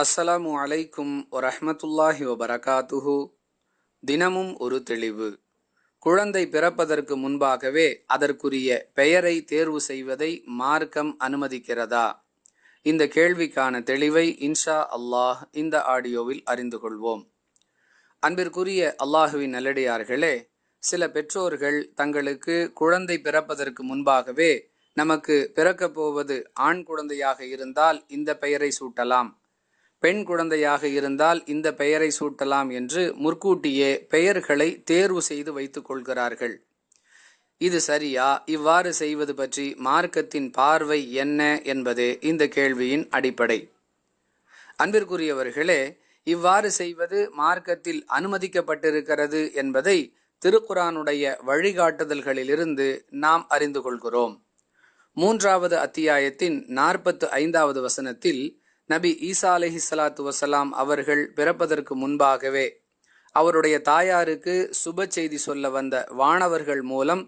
அஸ்ஸலாமு அலைக்கும் வரஹமத்துல்லாஹி வபரகாத்துஹு. தினமும் ஒரு தெளிவு. குழந்தை பிறப்பதற்கு முன்பாகவே அதற்குரிய பெயரை தேர்வு செய்வதை மார்க்கம் அனுமதிக்கிறதா? இந்த கேள்விக்கான தெளிவை இன்ஷா அல்லாஹ் இந்த ஆடியோவில் அறிந்து கொள்வோம். அன்பிற்குரிய அல்லாஹுவின் நல்லடியார்களே சில பெற்றோர்கள் தங்களுக்கு குழந்தை பிறப்பதற்கு முன்பாகவே நமக்கு பிறக்கப் போவது ஆண் குழந்தையாக இருந்தால் இந்த பெயரை சூட்டலாம். பெண் குழந்தையாக இருந்தால் இந்த பெயரை சூட்டலாம் என்று முற்கூட்டியே பெயர்களை தேர்வு செய்து வைத்துக் கொள்கிறார்கள். இது சரியா? இவ்வாறு செய்வது பற்றி மார்க்கத்தின் பார்வை என்ன என்பது இந்த கேள்வியின் அடிப்படை. அன்பிற்குரியவர்களே இவ்வாறு செய்வது மார்க்கத்தில் அனுமதிக்கப்பட்டிருக்கிறது என்பதை திருக்குரானுடைய வழிகாட்டுதல்களிலிருந்து நாம் அறிந்து கொள்கிறோம். மூன்றாவது அத்தியாயத்தின் நாற்பத்து ஐந்தாவது வசனத்தில் நபி ஈசா அலஹி சலாத்து வசலாம் அவர்கள் பிறப்பதற்கு முன்பாகவே அவருடைய தாயாருக்கு சுப செய்தி சொல்ல வந்த வானவர்கள் மூலம்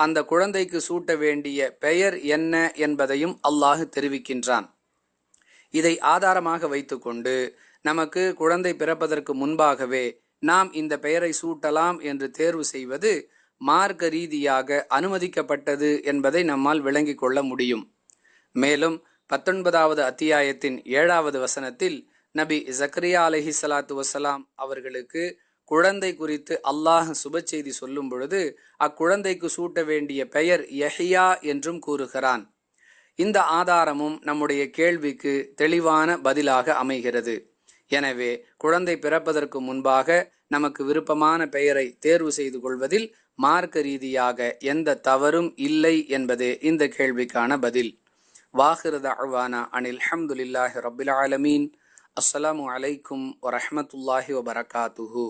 அந்த குழந்தைக்கு சூட்ட வேண்டிய பெயர் என்ன என்பதையும் அல்லாஹ் தெரிவிக்கின்றான். இதை ஆதாரமாக வைத்துக்கொண்டு நமக்கு குழந்தை பிறப்பதற்கு முன்பாகவே நாம் இந்த பெயரை சூட்டலாம் என்று தேர்வு செய்வது மார்க்க ரீதியாக அனுமதிக்கப்பட்டது என்பதை நம்மால் விளங்கிக் கொள்ள முடியும். மேலும் பத்தொன்பதாவது அத்தியாயத்தின் ஏழாவது வசனத்தில் நபி ஜக்ரியா அலஹி சலாத்து வசலாம் அவர்களுக்கு குழந்தை குறித்து அல்லாஹ் சுப செய்தி சொல்லும் பொழுது அக்குழந்தைக்கு சூட்ட வேண்டிய பெயர் யஹியா என்றும் கூறுகிறான். இந்த ஆதாரமும் நம்முடைய கேள்விக்கு தெளிவான பதிலாக அமைகிறது. எனவே குழந்தை பிறப்பதற்கு முன்பாக நமக்கு விருப்பமான பெயரை தேர்வு செய்து கொள்வதில் மார்க்க ரீதியாக எந்த தவறும் இல்லை என்பதே இந்த கேள்விக்கான பதில். வாஹிர் தஅவானா அனில் ஹம்துலில்லாஹி ரபில் ஆலமீன் அஸ்ஸலாமு அலைக்கும் வரஹமத்துல்லாஹி வபரகாத்துஹு